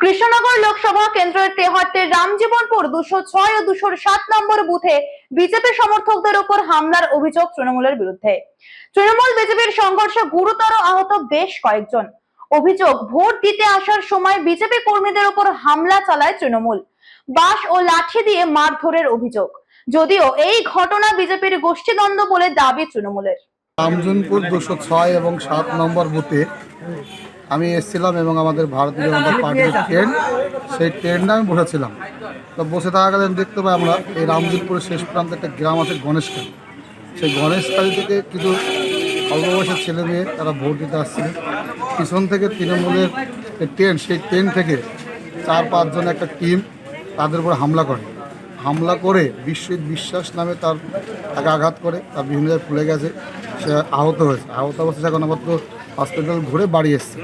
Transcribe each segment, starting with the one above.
কৃষ্ণনগর লোকসভা কেন্দ্রের তেহট্টের রামজীবনপুর দুশো ছয় ও দুশো সাত নম্বর বুথে বিজেপি সমর্থকদের উপর হামলার অভিযোগ তৃণমূলের বিরুদ্ধে। তৃণমূল বিজেপির সংঘর্ষে গুরুতর আহত বেশ কয়েকজন। অভিযোগ, ভোট দিতে আসার সময় বিজেপি কর্মীদের উপর হামলা চালায় তৃণমূল। বাঁশ ও লাঠি দিয়ে মারধরের অভিযোগ। যদিও এই ঘটনা বিজেপির গোষ্ঠীদ্বন্দ্ব বলে দাবি তৃণমূলের। রামজনপুর দুশো ছয় এবং সাত নম্বর বুথে আমি এসেছিলাম এবং আমাদের ভারতীয় জনতা পার্টির ট্রেন, সেই ট্রেনটা আমি বসেছিলাম। তো বসে থাকাকালীন আমি দেখতে পাই আমরা এই রামজনপুরের শেষ প্রান্তে একটা গ্রাম আছে গণেশকালী সেই গণেশকালী থেকে কিছু অল্প বয়সের ছেলে মেয়ে, তারা ভোট দিতে আসছিল পিছন থেকে তৃণমূলের ট্রেন, সেই ট্রেন থেকে চার পাঁচজন একটা টিম তাদের উপর হামলা করে। হামলা করে বিশ্বজিৎ বিশ্বাস নামে তার তাকে আঘাত করে, তার বিভিন্ন জায়গায় ফুলে গেছে, সে আহত হয়েছে। আহত অবস্থায় এখন আপাতত হসপিটাল ঘুরে বাড়ি এসছে।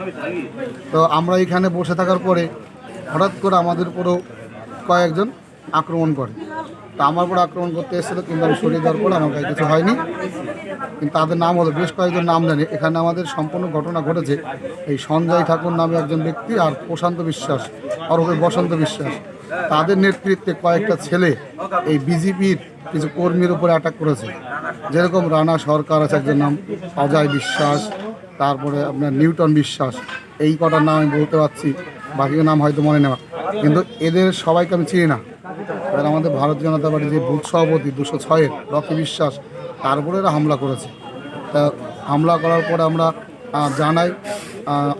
তো আমরা এখানে বসে থাকার পরে হঠাৎ করে আমাদের উপরেও কয়েকজন আক্রমণ করে। তা আমার উপর আক্রমণ করতে এসেছিল, কিন্তু আমি সরিয়ে দেওয়ার পরে আমার কাছে কিছু হয়নি। কিন্তু তাদের নাম হলো, বেশ কয়েকজন নাম জানি। এখানে আমাদের সম্পূর্ণ ঘটনা ঘটেছে। এই সঞ্জয় ঠাকুর নামে একজন ব্যক্তি আর প্রশান্ত বিশ্বাস ওরফে বসন্ত বিশ্বাস। তাদের নেতৃত্বে কয়েকটা ছেলে এই বিজেপির কিছু কর্মীর উপরে অ্যাটাক করেছে। যেরকম রানা সরকার আছে, একজন নাম অজয় বিশ্বাস, তারপরে আপনার নিউটন বিশ্বাস, এই কটার নাম আমি বলতে পারছি বাকি নাম হয়তো মনে নেওয়া কিন্তু এদের সবাইকে আমি চিনি না। এবার আমাদের ভারতীয় জনতা পার্টির যে বুথ সভাপতি দুশো ছয়ের, রকি বিশ্বাস, তার উপরে এরা হামলা করেছে। তা হামলা করার পরে আমরা জানাই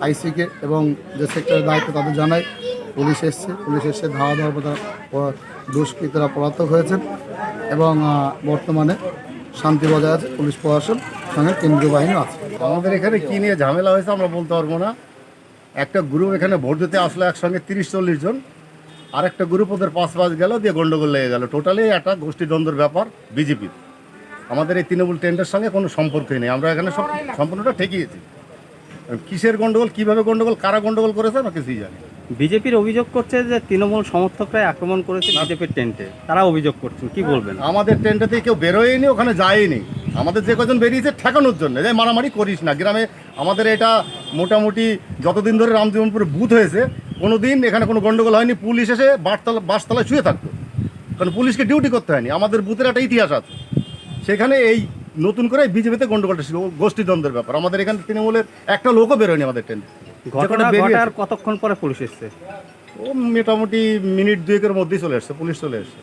আইসিকে এবং যে সেক্টরের দায়িত্ব তাদের জানাই। পুলিশ এসছে। পুলিশ এসে ধাওয়া দেওয়ার পর তারা দুষ্কৃতীরা পলাতক হয়েছেন এবং বর্তমানে শান্তি বজায় আছে পুলিশ প্রশাসন, সঙ্গে কেন্দ্রীয় বাহিনী আছে। আমাদের এখানে কী নিয়ে ঝামেলা হয়েছে আমরা বলতে পারব না। একটা গ্রুপ এখানে ভোট দিতে আসলো একসঙ্গে তিরিশ চল্লিশ জন আর একটা গ্রুপ ওদের পাঁচ পাঁচ গেল, দিয়ে গন্ডগোল লেগে গেল। টোটালি একটা গোষ্ঠীদ্বন্দ্বের ব্যাপার বিজেপির আমাদের এই তৃণমূল টেন্ডের সঙ্গে কোনো সম্পর্কই নেই। আমরা এখানে সম্পূর্ণটা ঠেকিয়েছি। কিসের গন্ডগোল, কীভাবে গন্ডগোল, কারা গন্ডগোল করেছে আমরা কিছুই জানি। বিজেপির অভিযোগ করছে যে তৃণমূল সমর্থকরাই আক্রমণ করেছে বিজেপির টেন্টে। তারা অভিযোগ করছেন। কি বলবেন? আমাদের টেন্টেতে কেউ বেরোয়নি ওখানে যায়নি। আমাদের যে কজন বেরিয়েছে ঠেকানোর জন্য। যে মারামারি করিস না। গ্রামে আমাদের এটা মোটামুটি যতদিন ধরে রামজীবনপুরে বুথ হয়েছে কোনো দিন এখানে কোনো গণ্ডগোল হয়নি। পুলিশ এসে বাসতলা বাসতলায় শুয়ে থাকতো। কারণ পুলিশকে ডিউটি করতে হয়নি। আমাদের বুথের একটা ইতিহাস আছে। সেখানে এই নতুন করে বিজেপিতে গণ্ডগোলটা ছিল। গোষ্ঠীদ্বন্দ্বের ব্যাপার। আমাদের এখানে তৃণমূলের একটা লোকও বেরোয়নি আমাদের টেন্টে। ঘটনা ঘটার কতক্ষণ পরে পুলিশ এসছে? ও মোটামুটি মিনিট দুয়েকের মধ্যেই চলে আসছে পুলিশ চলে এসছে